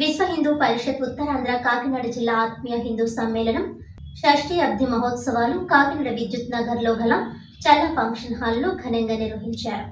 విశ్వ హిందూ పరిషత్ ఉత్తరాంధ్ర కాకినాడ జిల్లా ఆత్మీయ హిందూ సమ్మేళనం షష్ఠీ అబ్ధి మహోత్సవాలు కాకినాడ విద్యుత్ నగర్లో గల చల్ల ఫంక్షన్ హాల్లో ఘనంగా నిర్వహించారు.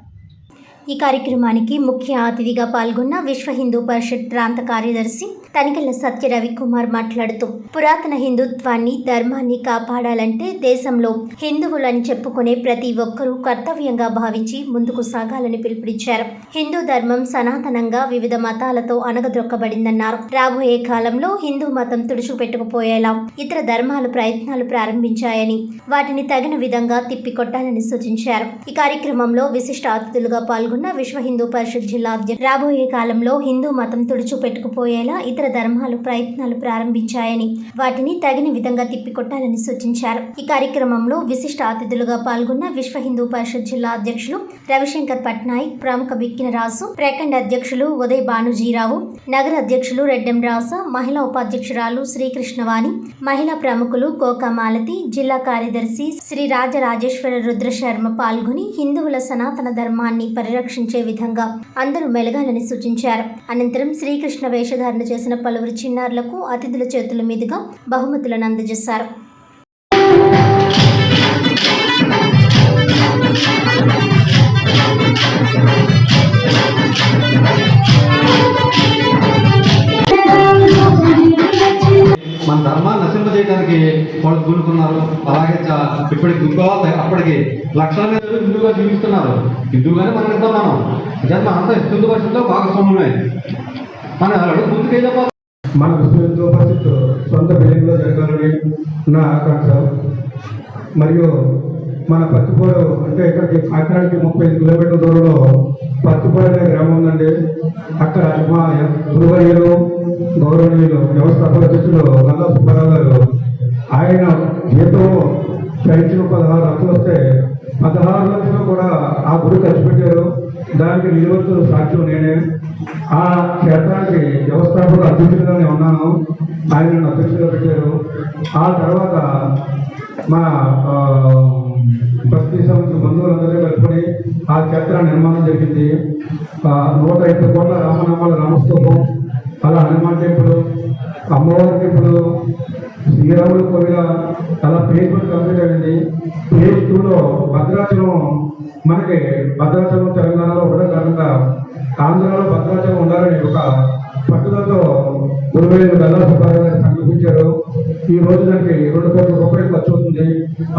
ఈ కార్యక్రమానికి ముఖ్య అతిథిగా పాల్గొన్న విశ్వ హిందూ పరిషత్ ప్రాంత కార్యదర్శి తనికెళ్ళ సత్య రవికుమార్ మాట్లాడుతూ పురాతన హిందుత్వాన్ని ధర్మాన్ని కాపాడాలంటే దేశంలో హిందువులని చెప్పుకునే ప్రతి ఒక్కరూ కర్తవ్యంగా భావించి ముందుకు సాగాలని పిలుపునిచ్చారు. హిందూ ధర్మం సనాతనంగా వివిధ మతాలతో అణగద్రొక్కబడిందన్నారు రాబోయే కాలంలో హిందూ మతం తుడుచుపెట్టుకుపోయేలా ఇతర ధర్మాలు ప్రయత్నాలు ప్రారంభించాయని వాటిని తగిన విధంగా తిప్పికొట్టాలని సూచించారు. ఈ కార్యక్రమంలో విశిష్ట అతిథులుగా పాల్గొన్న విశ్వ హిందూ పరిషత్ జిల్లా అధ్యక్షుడు రాబోయే కాలంలో హిందూ మతం తుడుచుపెట్టుకుపోయేలా ఇతర ధర్మాలు ప్రయత్నాలు ప్రారంభించాయని వాటిని తగిన విధంగా తిప్పికొట్టాలని సూచించారు. ఈ కార్యక్రమంలో విశిష్ట అతిథులుగా పాల్గొన్న విశ్వ హిందూ పరిషత్ జిల్లా అధ్యక్షులు రవిశంకర్ పట్నాయక్ ప్రముఖ బిక్కిన రాసు ప్రఖండ్ అధ్యక్షులు ఉదయ్ భానుజీరావు నగర అధ్యక్షులు రెడ్డెం రాస మహిళా ఉపాధ్యక్షురాలు శ్రీకృష్ణవాణి మహిళా ప్రముఖులు కోకమాలతి జిల్లా కార్యదర్శి శ్రీ రాజరాజేశ్వర రుద్రశర్మ పాల్గొని హిందువుల సనాతన ధర్మాన్ని పరిరక్షించే విధంగా అందరూ మెలగాలని సూచించారు. అనంతరం శ్రీకృష్ణ వేషధారణ చేసిన పలువురు చిన్నారులకు అతిథుల చేతుల మీదుగా బహుమతులను అందజేశారు. మన ధర్మాన్ని నశింపజేయడానికి వాళ్ళు కూనుకున్నారు అలాగే చా- ఇప్పటికి దుర్గా అప్పటికి లక్షల మీద హిందువుగా జీవిస్తున్నారు. హిందువుగానే మనం ఇద్దాం మనం జన్మ అంతా హిందూ భాషలో భాగస్వామ్యమే అని అడుగు ముందుకు మన విశ్వవిద్యా పరిషత్ సొంత బిల్డింగ్లో జరగాలని నా ఆకాంక్ష. మరియు మన పత్తిపాడు అంటే ఇక్కడికి కాకినాడకి ముప్పై ఐదు కిలోమీటర్ల దూరంలో పత్తిపాడు అనే గ్రామం ఉందండి. అక్కడ మా గురువర్యులు గౌరవనీయులు వ్యవస్థాపక అధ్యక్షులు గంగా సుబ్బారావు గారు ఆయన జీతం పెన్షన్ పదహారు లక్షలు వస్తే పదహారు లక్షలు కూడా ఆ గుడి ఖర్చు పెట్టారు. దానికి నిలవచ్చు సాక్ష్యం నేనే. ఆ క్షేత్రానికి వ్యవస్థాపక అధ్యక్షుడిగానే ఉన్నాను. ఆయన నన్ను అధ్యక్షుడిగా పెట్టారు. ఆ తర్వాత మా ఆ, భక్తి సంస్థ బంధువులందరూ కలుపుకొని ఆ క్షేత్ర నిర్మాణం జరిగింది. నూట ఐదు కోట్ల రామనామాల రామస్తూపం అలా హనుమాన్ టెంపుల్ అమ్మవారి టెంపుల్ శ్రీరాముడు కోవిల తన పేజ్ వన్ కంప్లీట్ అయింది. పేజ్ టూలో భద్రాచలం మనకి భద్రాచలం తెలంగాణలో ఉండడం కారణంగా ఆంధ్రాలో భద్రాచలం ఉండాలని ఒక పట్టుదలతో గురువేలు గల్లా సుబ్బారావు గారు సంకల్పించారు ఈ రోజు దానికి రెండు కోట్ల రూపాయలు ఖర్చు అవుతుంది.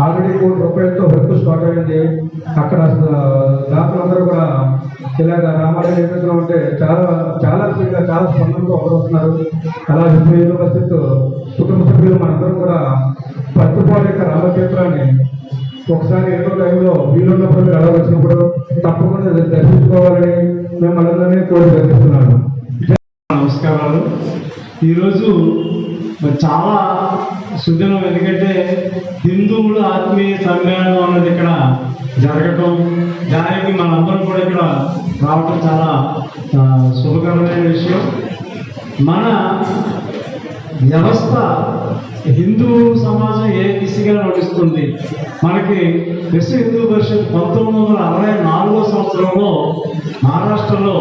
ఆల్రెడీ కోటి రూపాయలతో వర్క్ స్టార్ట్ అయింది. అక్కడ దాతలందరూ కూడా ఇలాగ రామాలయం నిర్మించడం అంటే చాలా చాలా స్పీడ్గా చాలా స్పందనతో వస్తున్నారు. అలా విశ్వ హిందూ కుటుంబ సభ్యులు మనందరం కూడా పట్టుకోలేక యొక్క రామక్షేత్రాన్ని ఒకసారి ఏదో టైంలో వీలున్నప్పుడు మీరు అలా వచ్చినప్పుడు తప్పకుండా దర్శించుకోవాలని మేము మనందరినీ కోరి దర్శిస్తున్నాను నమస్కారాలు. ఈరోజు చాలా సుదినం ఎందుకంటే హిందువులు ఆత్మీయ సమ్మేళనం అన్నది ఇక్కడ జరగటం దానికి మనందరం కూడా ఇక్కడ రావటం చాలా శుభకరమైన విషయం. మన వ్యవస్థ హిందూ సమాజం ఏ దిశగా నడుస్తుంది? మనకి విశ్వ హిందూ పరిషత్ పంతొమ్మిది వందల అరవై నాలుగో సంవత్సరంలో మహారాష్ట్రలో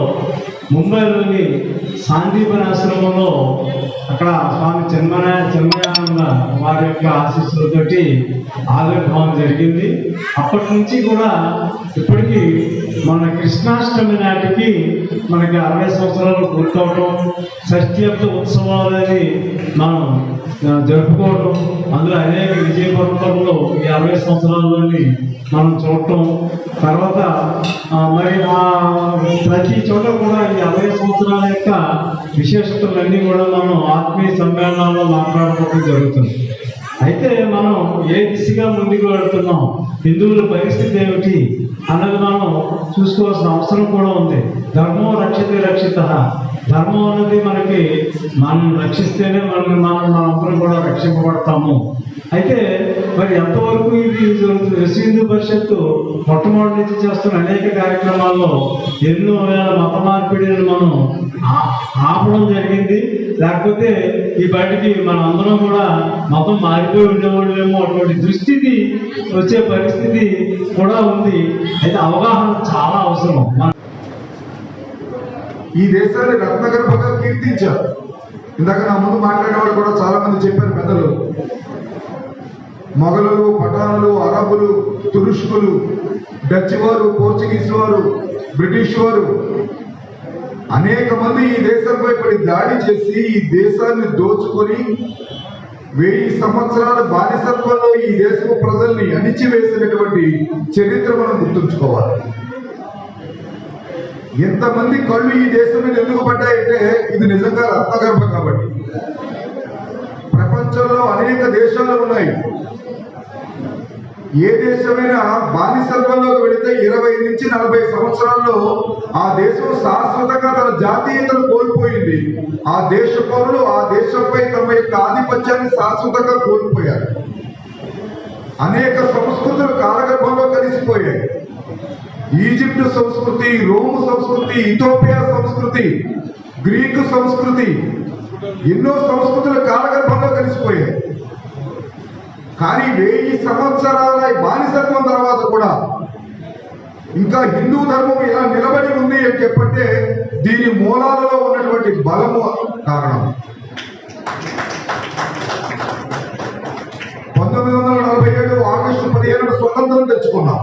ముంబైలోని సాందీపని ఆశ్రమంలో అక్కడ స్వామి చెన్మన చెన్మయానంద వారి యొక్క ఆశీస్సులతోటి ఆవిర్భావం జరిగింది. అప్పటి నుంచి కూడా ఇప్పటికీ మన కృష్ణాష్టమి నాటికి మనకి అరవై సంవత్సరాలు పూర్తవటం షష్ఠీయప్త ఉత్సవాలు అనేది మనం జరుపుకోవటం అందులో అనేక విజయ ఈ అరవై సంవత్సరాల్లోని మనం చూడటం తర్వాత మరి ఆ ప్రతి చోట కూడా ఈ అరవై సంవత్సరాల యొక్క విశేషతలన్నీ కూడా మనం ఆత్మీయ సమ్మేళనాల్లో మాట్లాడుకోవడం జరుగుతుంది. అయితే మనం ఏ దిశగా ముందుకు వెళుతున్నాం? హిందువుల పరిస్థితి ఏమిటి? అన్నది మనం చూసుకోవాల్సిన అవసరం కూడా ఉంది. ధర్మం రక్షితే రక్షిత. ధర్మం అన్నది మనకి మనం రక్షిస్తేనే మనం మనం మనందరం కూడా రక్షింపబడతాము. అయితే మరి ఎంతవరకు ఇది విశ్వ హిందూ పరిషత్తు మొట్టమొదటి నుంచి చేస్తున్న అనేక కార్యక్రమాల్లో ఎన్నో వేల మత మార్పిడిని మనం ఆపడం జరిగింది. లేకపోతే ఈ బయటికి మనం అందరం కూడా మతం మారిపోయి ఉండేవాళ్ళేమో అటువంటి దుస్థితి వచ్చే పరిస్థితి కూడా ఉంది. అయితే అవగాహన చాలా అవసరం. మన ఈ దేశాన్ని రత్నగర్భంగా కీర్తించారు. ఇందాక నా ముందు మాట్లాడేవాడు కూడా చాలా మంది చెప్పారు పెద్దలు. మొఘలులు పఠానులు అరబులు తురుష్కులు డచ్ వారు పోర్చుగీస్ వారు బ్రిటిష్ వారు. అనేక మంది ఈ దేశంపై పడి దాడి చేసి ఈ దేశాన్ని దోచుకొని వెయ్యి సంవత్సరాల బానిసత్వంలో ఈ దేశపు ప్రజల్ని అణిచివేసినటువంటి చరిత్ర మనం గుర్తుంచుకోవాలి. ఎంతమంది కళ్ళు ఈ దేశం మీద ఎందుకు పడ్డాయంటే ఇది నిజంగా రత్నగర్భ కాబట్టి. ప్రపంచంలో అనేక దేశాలు ఉన్నాయి. ఏ దేశమైనా బానిసత్వంలోకి వెళితే ఇరవై నుంచి నలభై సంవత్సరాల్లో ఆ దేశం శాశ్వతంగా తన జాతీయతను కోల్పోయింది. ఆ దేశ పౌరులు ఆ దేశంపై తమ యొక్క ఆధిపత్యాన్ని శాశ్వతంగా కోల్పోయారు. అనేక సంస్కృతులు కాలగర్భంలో కలిసిపోయాయి. ఈజిప్ట్ సంస్కృతి రోమ్ సంస్కృతి ఇథోపియా సంస్కృతి గ్రీకు సంస్కృతి ఎన్నో సంస్కృతుల కాలగర్భంలో కలిసిపోయాయి. కానీ వెయ్యి సంవత్సరాల బానిసత్వం తర్వాత కూడా ఇంకా హిందూ ధర్మం ఇలా నిలబడి ఉంది అని చెప్పంటే దీని మూలాలలో ఉన్నటువంటి బలము కారణం. పంతొమ్మిది వందల నలభై ఏడు ఆగస్టు పదిహేను స్వతంత్రం తెచ్చుకున్నాం.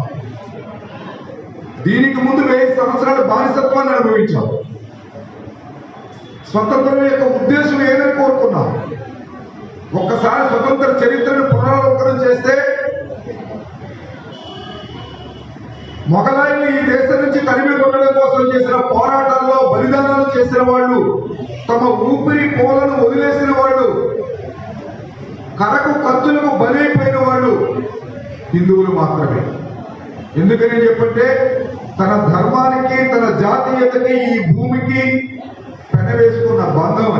దీనికి ముందు వెయ్యి సంవత్సరాల బానిసత్వాన్ని అనుభవించాం. స్వతంత్రం యొక్క ఉద్దేశం ఏదని కోరుకున్నాం. ఒక్కసారి స్వతంత్ర చరిత్రను పునరావలోకనం చేస్తే మొఘలాయిని ఈ దేశం నుంచి తరిమి కొట్టడం కోసం చేసిన పోరాటాల్లో బలిదానాలు చేసిన వాళ్ళు తమ ఊపిరి పోలను వదిలేసిన వాళ్ళు కరకు కత్తులకు బలైపోయిన వాళ్ళు హిందువులు మాత్రమే. ఎందుకని చెప్పంటే తన ధర్మానికి తన జాతీయతకి ఈ భూమికి పెనవేసుకున్న బంధం